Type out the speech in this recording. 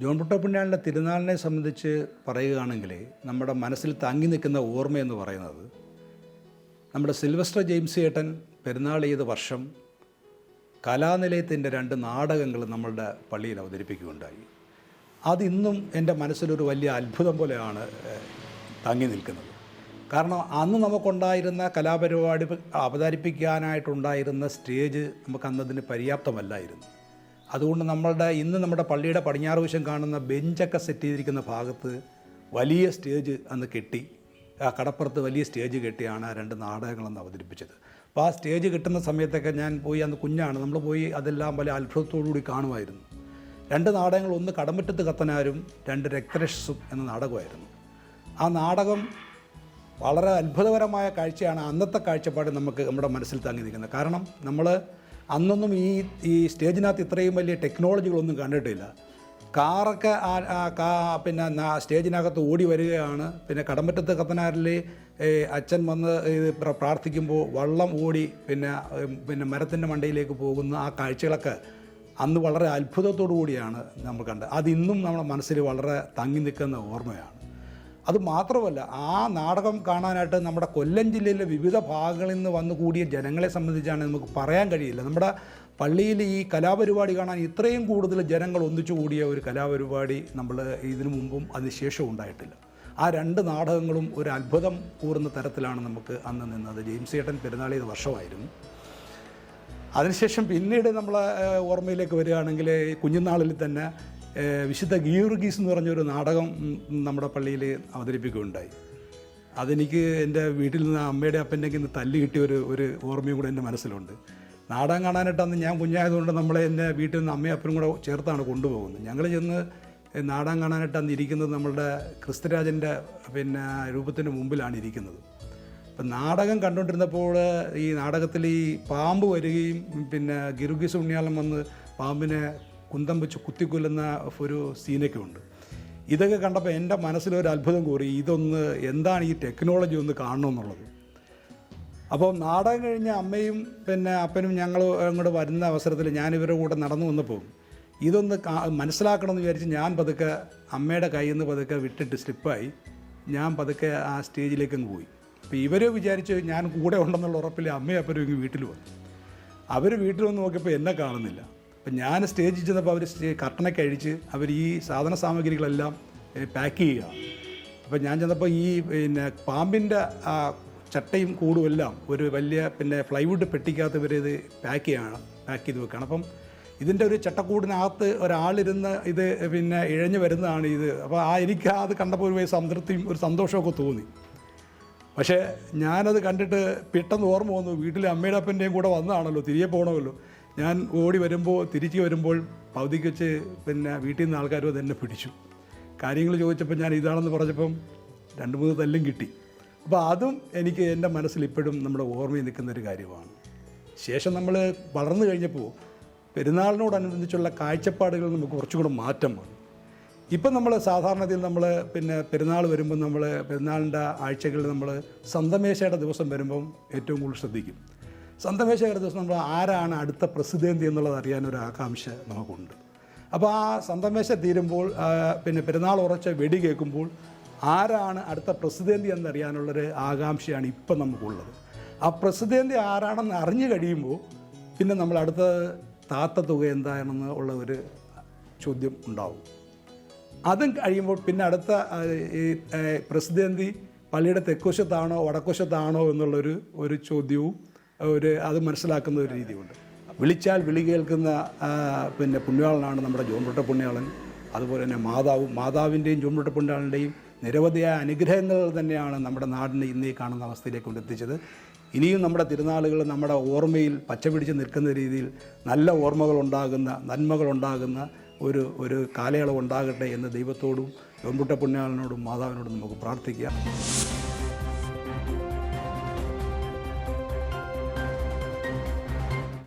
John പുട്ടപ്പുണ്യാളിന്റെ തിരുനാളിനെ സംബന്ധിച്ച് പറയുകയാണെങ്കിൽ നമ്മുടെ മനസ്സിൽ തങ്ങി നിൽക്കുന്ന ഓർമ്മയെന്ന് പറയുന്നത് നമ്മുടെ സിൽവസ്റ്റർ ജെയിംസ് ഏട്ടൻ പെരുന്നാൾ ചെയ്ത വർഷം കലാനിലയത്തിന്റെ രണ്ട് നാടകങ്ങൾ നമ്മളുടെ പള്ളിയിൽ അവതരിപ്പിക്കുകയുണ്ടായി. അതിന്നും എന്റെ മനസ്സിലൊരു വലിയ അത്ഭുതം പോലെയാണ് തങ്ങി നിൽക്കുന്നത്. കാരണം അന്ന് നമുക്കുണ്ടായിരുന്ന കലാപരിപാടി അവതരിപ്പിക്കാനായിട്ടുണ്ടായിരുന്ന സ്റ്റേജ് നമുക്ക് അന്നതിന് പര്യാപ്തമല്ലായിരുന്നു. അതുകൊണ്ട് നമ്മളുടെ ഇന്ന് നമ്മുടെ പള്ളിയുടെ പടിഞ്ഞാറ് വശം കാണുന്ന ബെഞ്ചൊക്കെ സെറ്റ് ചെയ്തിരിക്കുന്ന ഭാഗത്ത് വലിയ സ്റ്റേജ് അന്ന് കെട്ടി. ആ കടപ്പുറത്ത് വലിയ സ്റ്റേജ് കെട്ടിയാണ് ആ രണ്ട് നാടകങ്ങളെന്ന് അവതരിപ്പിച്ചത്. അപ്പോൾ ആ സ്റ്റേജ് കിട്ടുന്ന സമയത്തൊക്കെ ഞാൻ പോയി അന്ന് കുഞ്ഞാണ്. നമ്മൾ പോയി അതെല്ലാം വലിയ അത്ഭുതത്തോടു കൂടി കാണുമായിരുന്നു. രണ്ട് നാടകങ്ങൾ ഒന്ന് കടമ്പറ്റത്ത് കത്തനാരും രണ്ട് രക്തരക്ഷസും എന്ന നാടകമായിരുന്നു. ആ നാടകം വളരെ അത്ഭുതകരമായ കാഴ്ചയാണ് അന്നത്തെ കാഴ്ചപ്പാട് നമുക്ക് നമ്മുടെ മനസ്സിൽ തങ്ങി നിൽക്കുന്നത്. കാരണം നമ്മൾ അന്നൊന്നും ഈ ഈ സ്റ്റേജിനകത്ത് ഇത്രയും വലിയ ടെക്നോളജികളൊന്നും കണ്ടിട്ടില്ല. കാറൊക്കെ കാ പിന്നെ സ്റ്റേജിനകത്ത് ഓടി വരികയാണ്. പിന്നെ കടമ്പറ്റത്ത് കത്തനാരിൽ അച്ഛൻ വന്ന് പ്രാർത്ഥിക്കുമ്പോൾ വള്ളം ഓടി പിന്നെ പിന്നെ മരത്തിന്റെ മണ്ടയിലേക്ക് പോകുന്ന ആ കാഴ്ചകളൊക്കെ അന്ന് വളരെ അത്ഭുതത്തോടു കൂടിയാണ് നമ്മൾ കണ്ടത്. അതിന്നും നമ്മുടെ മനസ്സിൽ വളരെ തങ്ങി നിൽക്കുന്ന ഓർമ്മയാണ്. അത് മാത്രമല്ല ആ നാടകം കാണാനായിട്ട് നമ്മുടെ കൊല്ലം ജില്ലയിലെ വിവിധ ഭാഗങ്ങളിൽ നിന്ന് വന്നു കൂടിയ ജനങ്ങളെ സംബന്ധിച്ചാണ് നമുക്ക് പറയാൻ കഴിയില്ല. നമ്മുടെ പള്ളിയിൽ ഈ കലാപരിപാടി കാണാൻ ഇത്രയും കൂടുതൽ ജനങ്ങൾ ഒന്നിച്ചു കൂടിയ ഒരു കലാപരിപാടി നമ്മൾ ഇതിനു മുമ്പും അതിനുശേഷവും ഉണ്ടായിട്ടില്ല. ആ രണ്ട് നാടകങ്ങളും ഒരു അത്ഭുതം കൂറുന്ന തരത്തിലാണ് നമുക്ക് അന്ന് നിന്നത്. ജെയിംസ് ഏട്ടൻ പെരുന്നാളി വർഷമായിരുന്നു. അതിനുശേഷം പിന്നീട് നമ്മളെ ഓർമ്മയിലേക്ക് വരികയാണെങ്കിൽ കുഞ്ഞുനാളിൽ തന്നെ വിശുദ്ധ ഗീർഗീസ് എന്ന് പറഞ്ഞൊരു നാടകം നമ്മുടെ പള്ളിയിൽ അവതരിപ്പിക്കുകയുണ്ടായി. അതെനിക്ക് എന്റെ വീട്ടിൽ നിന്ന് അമ്മയുടെ അപ്പന്റെ നിന്ന് തല്ലി കിട്ടിയ ഒരു ഒരു ഓർമ്മയും കൂടെ എന്റെ മനസ്സിലുണ്ട്. നാടകം കാണാനായിട്ട് അന്ന് ഞാൻ കുഞ്ഞായതുകൊണ്ട് നമ്മളെ എന്റെ വീട്ടിൽ നിന്ന് അമ്മയും അപ്പനും കൂടെ ചേർത്താണ് കൊണ്ടുപോകുന്നത്. ഞങ്ങൾ ചെന്ന് നാടകം കാണാനായിട്ട് അന്ന് ഇരിക്കുന്നത് നമ്മളുടെ ക്രിസ്തുരാജന്റെ പിന്നെ രൂപത്തിന് മുമ്പിലാണ് ഇരിക്കുന്നത്. അപ്പം നാടകം കണ്ടുകൊണ്ടിരുന്നപ്പോൾ ഈ നാടകത്തിൽ ഈ പാമ്പ് വരികയും പിന്നെ ഗിറുഗീസ് ഉണ്ണിയാലം വന്ന് പാമ്പിനെ കുന്തം വെച്ച് കുത്തിക്കൊല്ലുന്ന ഒരു സീനൊക്കെ ഉണ്ട്. ഇതൊക്കെ കണ്ടപ്പോൾ എന്റെ മനസ്സിലൊരു അത്ഭുതം കൂറി ഇതൊന്ന് എന്താണ് ഈ ടെക്നോളജി ഒന്ന് കാണണമെന്നുള്ളത്. അപ്പോൾ നാടകം കഴിഞ്ഞ അമ്മയും പിന്നെ അപ്പനും ഞങ്ങൾ അങ്ങോട്ട് വരുന്ന അവസരത്തിൽ ഞാൻ ഇവരുടെ കൂടെ നടന്നു വന്നപ്പോൾ ഇതൊന്ന് മനസ്സിലാക്കണമെന്ന് വിചാരിച്ച് ഞാൻ പതുക്കെ അമ്മയുടെ കയ്യിൽ നിന്ന് പതുക്കെ വിട്ടിട്ട് സ്ലിപ്പായി. ഞാൻ പതുക്കെ ആ സ്റ്റേജിലേക്ക് അങ്ങ് പോയി. അപ്പോൾ ഇവർ വിചാരിച്ച് ഞാൻ കൂടെ ഉണ്ടെന്നുള്ള ഉറപ്പിൽ അമ്മയും അപ്പനും ഇങ്ങ് വീട്ടിൽ വന്നു. അവർ വീട്ടിൽ വന്ന് നോക്കിയപ്പോൾ എന്നെ കാണുന്നില്ല. അപ്പം ഞാൻ സ്റ്റേജിൽ ചെന്നപ്പോൾ അവർ സ്റ്റേ കർട്ടനൊക്കെ അഴിച്ച് അവർ ഈ സാധന സാമഗ്രികളെല്ലാം പാക്ക് ചെയ്യുക. അപ്പം ഞാൻ ചെന്നപ്പോൾ ഈ പിന്നെ പാമ്പിന്റെ ആ ചട്ടയും കൂടും എല്ലാം ഒരു വലിയ പിന്നെ ഫ്ലൈവുഡ് പെട്ടിക്കകത്ത് ഇവർ ഇത് പാക്ക് ചെയ്യുകയാണ് പാക്ക് ചെയ്ത് വെക്കുകയാണ്. അപ്പം ഇതിന്റെ ഒരു ചട്ടക്കൂടിനകത്ത് ഒരാളിരുന്ന് ഇത് പിന്നെ ഇഴഞ്ഞു വരുന്നതാണ് ഇത്. അപ്പോൾ ആ എനിക്ക് അത് കണ്ടപ്പോൾ ഒരു സംതൃപ്തിയും ഒരു സന്തോഷമൊക്കെ തോന്നി. പക്ഷേ ഞാനത് കണ്ടിട്ട് പെട്ടെന്ന് ഓർമ്മ വന്നു. വീട്ടിലെ അമ്മയുടെ അപ്പന്റെയും കൂടെ വന്നതാണല്ലോ തിരികെ പോകണമല്ലോ ഞാൻ ഓടി വരുമ്പോൾ തിരിച്ചു വരുമ്പോൾ പൗതിക്ക് വെച്ച് പിന്നെ വീട്ടിൽ നിന്ന് ആൾക്കാരും അത് എന്നെ പിടിച്ചു. കാര്യങ്ങൾ ചോദിച്ചപ്പോൾ ഞാൻ ഇതാണെന്ന് പറഞ്ഞപ്പം രണ്ട് മൂന്ന് തല്ലും കിട്ടി. അപ്പോൾ അതും എനിക്ക് എന്റെ മനസ്സിൽ ഇപ്പോഴും നമ്മുടെ ഓർമ്മയിൽ നിൽക്കുന്ന ഒരു കാര്യമാണ്. ശേഷം നമ്മൾ വളർന്നു കഴിഞ്ഞപ്പോൾ പെരുന്നാളിനോടനുബന്ധിച്ചുള്ള കാഴ്ചപ്പാടുകൾ നമുക്ക് കുറച്ചുകൂടെ മാറ്റം വന്നു. ഇപ്പം നമ്മൾ സാധാരണത്തിൽ നമ്മൾ പിന്നെ പെരുന്നാൾ വരുമ്പോൾ നമ്മൾ പെരുന്നാളിന്റെ ആഴ്ചകളിൽ നമ്മൾ സന്തമേശയുടെ ദിവസം വരുമ്പം ഏറ്റവും കൂടുതൽ ശ്രദ്ധിക്കും. സന്തമേശയുടെ ദിവസം നമ്മൾ ആരാണ് അടുത്ത പ്രസിദ്ധേന്തി എന്നുള്ളത് അറിയാനൊരു ആകാംക്ഷ നമുക്കുണ്ട്. അപ്പോൾ ആ സന്തമേശ തീരുമ്പോൾ പിന്നെ പെരുന്നാൾ ഉറച്ച വെടി കേൾക്കുമ്പോൾ ആരാണ് അടുത്ത പ്രസിദ്ധേന്തി എന്നറിയാനുള്ളൊരു ആകാംക്ഷയാണ് ഇപ്പം നമുക്കുള്ളത്. ആ പ്രസിദ്ധേന്തി ആരാണെന്ന് അറിഞ്ഞു കഴിയുമ്പോൾ പിന്നെ നമ്മൾ അടുത്ത താത്ത തുക എന്താണെന്ന് ഉള്ള ഒരു ചോദ്യം ഉണ്ടാവും. അതും കഴിയുമ്പോൾ പിന്നെ അടുത്ത ഈ പ്രസിദ്ധേന്തി പള്ളിയുടെ തെക്കുവശത്താണോ വടക്കുവശത്താണോ എന്നുള്ളൊരു ഒരു ചോദ്യവും ഒരു അത് മനസ്സിലാക്കുന്ന ഒരു രീതിയുണ്ട്. വിളിച്ചാൽ വിളി കേൾക്കുന്ന പിന്നെ പുണ്യാളനാണ് നമ്മുടെ ജോൺപുട്ട പുണ്യാളൻ. അതുപോലെ തന്നെ മാതാവും മാതാവിന്റെയും ജോൺപുട്ട പുണ്യാളന്റെയും നിരവധിയായ അനുഗ്രഹങ്ങൾ തന്നെയാണ് നമ്മുടെ നാടിനെ ഇന്നീ കാണുന്ന അവസ്ഥയിലേക്ക് കൊണ്ടെത്തിച്ചത് ഇനിയും നമ്മുടെ തിരുനാളുകൾ നമ്മുടെ ഓർമ്മയിൽ പച്ചപിടിച്ച് നിൽക്കുന്ന രീതിയിൽ നല്ല ഓർമ്മകൾ ഉണ്ടാകുന്ന നന്മകൾ ഉണ്ടാകുന്ന ഒരു ഒരു കാലയളവ് ഉണ്ടാകട്ടെ എന്ന് ദൈവത്തോടും ജോൺപുട്ട പുണ്യാളനോടും മാതാവിനോടും നമുക്ക് പ്രാർത്ഥിക്കാം.